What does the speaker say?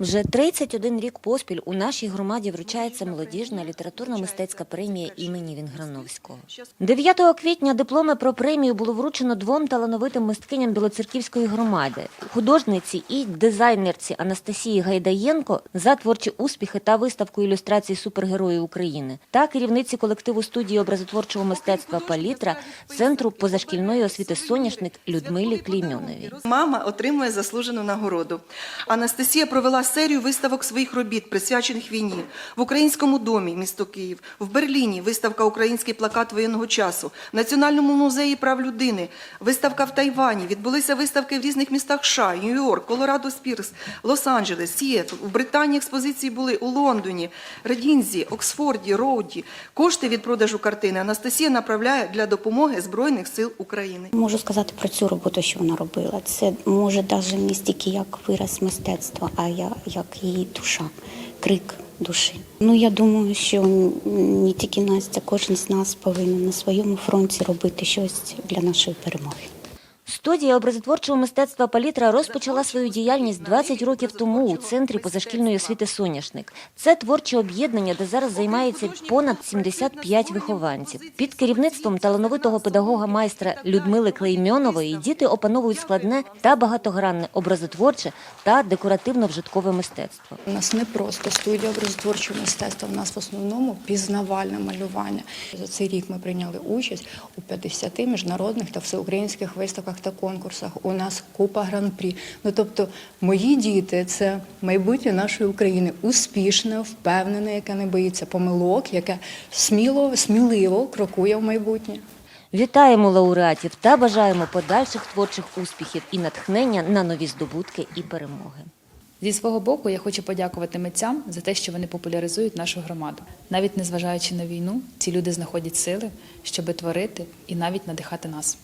Вже 31 рік поспіль у нашій громаді вручається молодіжна літературно-мистецька премія імені Вінграновського. 9 квітня дипломи про премію було вручено двом талановитим мисткиням Білоцерківської громади художниці і дизайнерці Анастасії Гайдаєнко за творчі успіхи та виставку ілюстрацій супергерої України та керівниці колективу студії образотворчого мистецтва Палітра Центру позашкільної освіти Соняшник Людмилі Клеймьоновій. Мама отримує заслужену нагороду. Анастасія провела серію виставок своїх робіт, присвячених війні в Українському домі, місто Київ, в Берліні виставка Український плакат воєнного часу, в Національному музеї прав людини, виставка в Тайвані. Відбулися виставки в різних містах США, Нью-Йорк, Колорадо Спірс, Лос-Анджелес, Сіетл. У Британії експозиції були у Лондоні, Редінзі, Оксфорді, Роуді. Кошти від продажу картини Анастасія направляє для допомоги Збройних сил України. Можу сказати про цю роботу, що вона робила. Це може навіть не стільки як вираз мистецтва, а я- як її душа, крик душі. Ну я думаю, що не тільки Настя, кожен з нас повинен на своєму фронті робити щось для нашої перемоги. Студія образотворчого мистецтва Палітра розпочала свою діяльність 20 років тому у центрі позашкільної освіти Соняшник. Це творче об'єднання, де зараз займається понад 75 вихованців. Під керівництвом талановитого педагога майстра Людмили Клеймьонової діти опановують складне та багатогранне образотворче та декоративно-вжиткове мистецтво. У нас не просто студія образотворчого мистецтва, у нас в основному пізнавальне малювання. За цей рік ми прийняли участь у 50 міжнародних та всеукраїнських виставках та конкурсах. У нас купа гран-прі. Ну тобто, мої діти це майбутнє нашої України, успішне, впевнене, яке не боїться помилок, яке сміло, сміливо крокує в майбутнє. Вітаємо лауреатів та бажаємо подальших творчих успіхів і натхнення на нові здобутки і перемоги. Зі свого боку, я хочу подякувати митцям за те, що вони популяризують нашу громаду. Навіть незважаючи на війну, ці люди знаходять сили, щоби творити і навіть надихати нас.